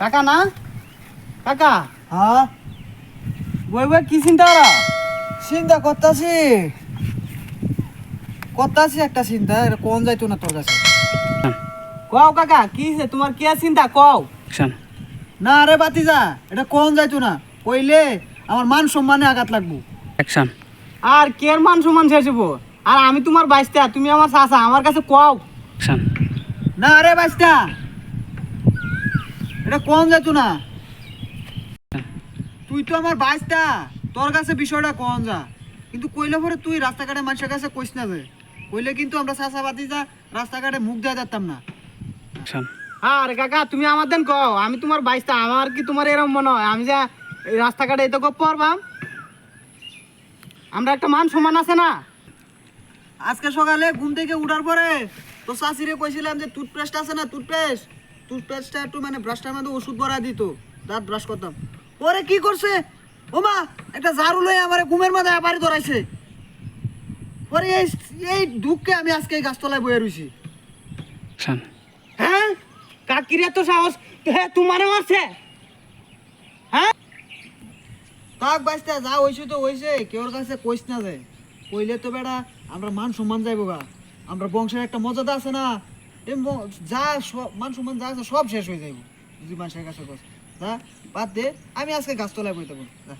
কাকা না? কাকা? হ্যাঁ? বই বই কি চিন্তা করা? চিন্তা করতাছি। করতাছি একটা চিন্তা এটা কোন যাইতো না তোর কাছে? কও কাকা কি? তোমার কি চিন্তা? কও। না রে বাতিজা এটা কোন যাইতো না? কইলে আমার মান সম্মানে আঘাত লাগবো। অ্যাকশন আর কের মান সম্মান শেষ হব? আর আমি তোমার বাইস্তা তুমি আমার চাচা আমার কাছে কও। অ্যাকশন না রে বাস্তা এটা কোন যাইতো না? তুই তো আমার বাইস্তা তোর কাছে বিষয়টা কোন যা? কিন্তু কইলে পরে তুই রাস্তাঘাটে মানুষের কাছে কইস না যে। কইলে কিন্তু আমরা চাচা বাতিজা রাস্তাঘাটে মুখ দেওয়া যেতাম না। অ্যাকশন আর কাকা তুমি আমার দেন কও। আমি তোমার বাইস্তা আমার কি তোমার এরকম মনে হয়? আমি যা এই রাস্তাঘাটে এত গপ পারবাম আমরা একটা মান সমান আছে না? আজকে সকালে ঘুম থেকে উঠার পরে তো শাশিরে কইছিলাম যে টুথপেস্ট আছে না টুথপেস্ট টুথপেস্টটা একটু মানে ব্রাশটার মধ্যে ওষুধ ভরা দিত। দাঁত ব্রাশ করতাম। কি করছে? ওমা একটা ঝাড়ু লয়ে আমার ঘুমের মাথায় বাড়ি ধরাইছে। এই এই দুঃখে আমি আজকে এই গাছতলায় বয়ে অ্যাকশন হ্যাঁ? কাকিরে সাহস। হ্যাঁ তোমারে মারছে হ্যাঁ? বাইসটা যা হইছে তো হইছে। কেউর কাছে কইস না যায় কইলে তো বেটা আমরা মান সম্মান যাইব গা। আমরা বংশের একটা মজাদা আছে না। যা মান সম্মান যা আছে সব শেষ হয়ে যাইব। যদি মানুষের কাছে যা বাদ দে, আমি আজকে গাছ গাছতলায় বইতে বল যা।